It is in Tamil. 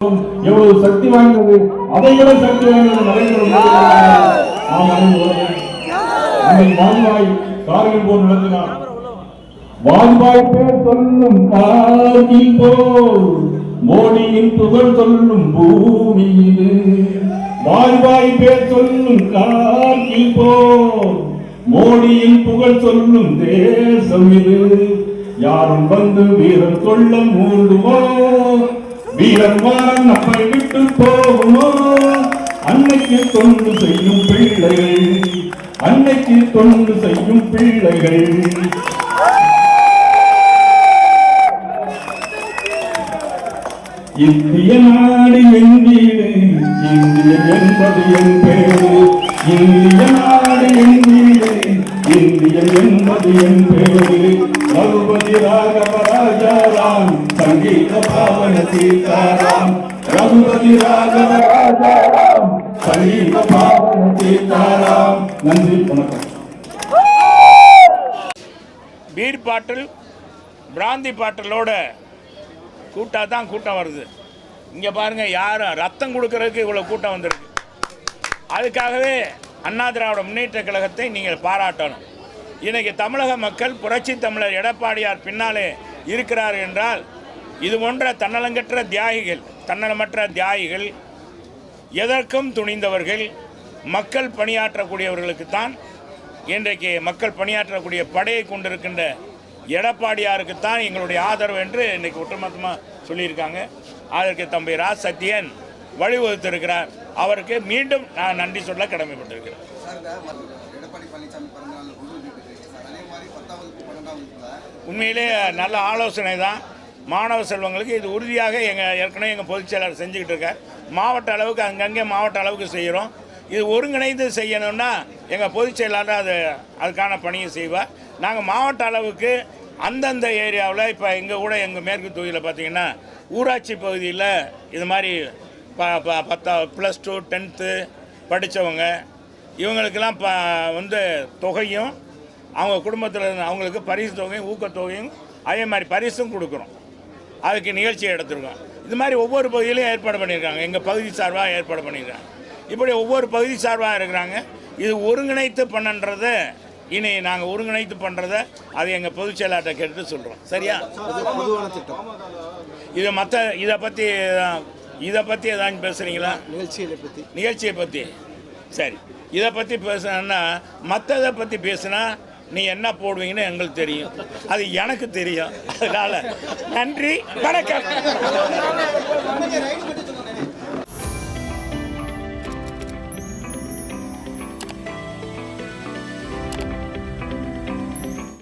எவ்வளவு சக்தி வாய்ந்தது? அதை விட சக்தி வாய்ந்தது நரேந்திர மோடி. வாஜ்பாய் காரியம் போல் நடத்தினார். வாஜ்பாய் பேர் சொல்லும் கார்கில் போர் மோடியின் புகழ் சொல்லும் பூமி இது வாஜ்பாய் பேர் சொல்லும் கார்கில் போல் மோடியின் புகழ் சொல்லும் தேசம் இது. யாரும் வந்து வீரம் சொல்ல மூடுவோம் வீரம் நம்மை விட்டு போகுமோ? அன்னைக்கு தொண்டு செய்யும் பிள்ளைகள். அன்னைக்கு தொண்டு செய்யும் பிள்ளைகள். இந்திய நாடு என் வீடு இந்திய என்பது என் பேரு. இந்திய நாடு என் வீடு என்பது என் பேரு ரகுபதி ராகவ ராஜாராம் சங்கீத பாவன சீதாராம் ரகுபதி ராகவ ராஜாராம் சங்கீத பாவன சீதாராம் நன்றி வணக்கம் பீர் பாட்டில் பிராந்தி பாட்டிலோட கூட்டா தான் கூட்டம் வருது. இங்கே பாருங்கள் யாரும் ரத்தம் கொடுக்கறதுக்கு இவ்வளோ கூட்டம் வந்திருக்கு? அதுக்காகவே அண்ணா திராவிட முன்னேற்ற கழகத்தை நீங்கள் பாராட்டணும். இன்றைக்கி தமிழக மக்கள் புரட்சி தமிழர் எடப்பாடியார் பின்னாலே இருக்கிறார் என்றால் இது போன்ற தன்னலங்கற்ற தியாகிகள் தன்னலமற்ற தியாகிகள் எதற்கும் துணிந்தவர்கள் மக்கள் பணியாற்றக்கூடியவர்களுக்கு தான் இன்றைக்கு மக்கள் பணியாற்றக்கூடிய படையை கொண்டிருக்கின்ற எடப்பாடியாருக்குத்தான் எங்களுடைய ஆதரவு என்று இன்றைக்கு ஒட்டுமொத்தமாக சொல்லியிருக்காங்க. அதற்கு தம்பி ராஜ் சத்யன் வழிவகுத்திருக்கிறார் அவருக்கு மீண்டும் நான் நன்றி சொல்ல கடமைப்பட்டிருக்கிறேன். உண்மையிலே நல்ல ஆலோசனை தான் மாணவ செல்வங்களுக்கு இது உறுதியாக எங்கள் ஏற்கனவே எங்கள் பொதுச் செயலாளர் செஞ்சுக்கிட்டு இருக்கார். மாவட்ட அளவுக்கு அங்கங்கே மாவட்ட அளவுக்கு செய்கிறோம். இது ஒருங்கிணைந்து செய்யணும்னா எங்கள் பொதுச் செயலாளர் அது அதுக்கான பணியை செய்வார். நாங்கள் மாவட்ட அளவுக்கு அந்தந்த ஏரியாவில் இப்போ எங்கள் கூட எங்கள் மேற்கு தொகுதியில் பார்த்தீங்கன்னா ஊராட்சி பகுதியில் இது மாதிரி பத்தா ப்ளஸ் டூ டென்த்து படித்தவங்க இவங்களுக்கெல்லாம் ப வந்து தொகையும் அவங்க குடும்பத்தில் இருந்து அவங்களுக்கு பரிசு தொகையும் ஊக்கத்தொகையும் அதே மாதிரி பரிசும் கொடுக்குறோம் அதுக்கு நிகழ்ச்சி எடுத்துருக்கோம் இது மாதிரி ஒவ்வொரு பகுதியிலையும் ஏற்பாடு பண்ணியிருக்காங்க எங்கள் பகுதி சார்பாக ஏற்பாடு பண்ணியிருக்காங்க இப்படி ஒவ்வொரு பகுதி சார்பாக இருக்கிறாங்க இது ஒருங்கிணைத்து பண்ணன்றத இனி நாங்கள் ஒருங்கிணைத்து பண்ணுறத அது எங்கள் பொதுச் செயலாளர்கிட்ட கேட்டு சொல்கிறோம் சரியா பொதுவான திட்டம் இதை மற்ற இதை பற்றி இதை பற்றி ஏதாச்சும் பேசுகிறீங்களா நிகழ்ச்சிகளை பற்றி நிகழ்ச்சியை பற்றி சரி. இதை பற்றி பேசுனா மற்றதை பற்றி பேசுனா நீ என்ன போடுவீங்கன்னு எங்களுக்கு தெரியும். அது எனக்கு தெரியும். அதனால நன்றி வணக்கம்.